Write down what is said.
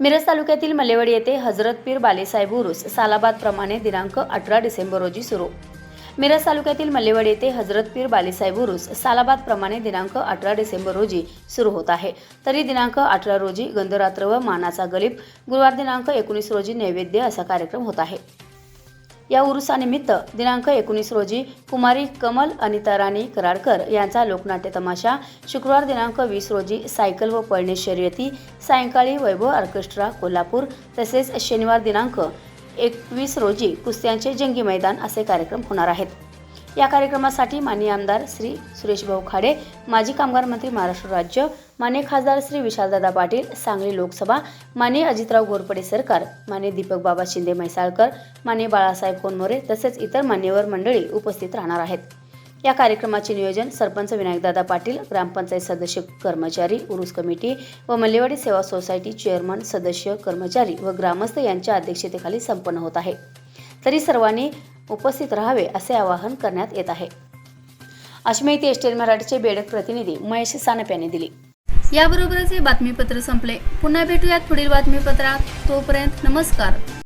मिरज तालुक्यातील मलेवड येथे हजरत पीर बालेसाहेब उरुस सालाबाद प्रमाणे दिनांक अठरा डिसेंबर रोजी सुरू. मिरज तालुक्यातील मल्लेवाडी येथे हजरत पीर बालेसाहेब उरुस सालाबाद प्रमाणे दिनांक अठरा डिसेंबर रोजी सुरू होत आहे. तरी दिनांक अठरा रोजी गंधरात्र व मानाचा गलीब गुरुवार दिनांक एकोणीस रोजी नैवेद्य असा कार्यक्रम होत आहे. या उरुसानिमित्त दिनांक एकोणीस रोजी कुमारी कमल अनिता राणी कराडकर यांचा लोकनाट्य तमाशा शुक्रवार दिनांक वीस रोजी सायकल व पळणे शर्यती सायंकाळी वैभव ऑर्केस्ट्रा कोल्हापूर तसेच शनिवार दिनांक एकवीस रोजी कुस्त्यांचे जंगी मैदान असे कार्यक्रम होणार आहेत. या कार्यक्रमासाठी माननीय आमदार श्री सुरेशभाऊ खाडे माजी कामगार मंत्री महाराष्ट्र राज्य मान्य खासदार श्री विशालदादा पाटील सांगली लोकसभा मान्य अजितराव घोरपडे सरकार मान्य दीपक बाबा शिंदे म्हैसाळकर मान्य बाळासाहेब कोनमोरे तसेच इतर मान्यवर मंडळी उपस्थित राहणार आहेत. या कार्यक्रमाचे नियोजन सरपंच विनायकदादा पाटील ग्रामपंचायत सदस्य कर्मचारी उरुस कमिटी व मल्लेवाडी सेवा सोसायटी चेअरमन सदस्य कर्मचारी व ग्रामस्थ यांच्या अध्यक्षतेखाली संपन्न होत आहे. तरी सर्वांनी उपस्थित राहावे असे आवाहन करण्यात येत आहे. अशी माहिती एसटीएल मराठीचे बेडक प्रतिनिधी महेश सानप यांनी दिली. याबरोबरच हे बातमीपत्र संपले. पुन्हा भेटूयात पुढील बातमीपत्रात. तोपर्यंत नमस्कार.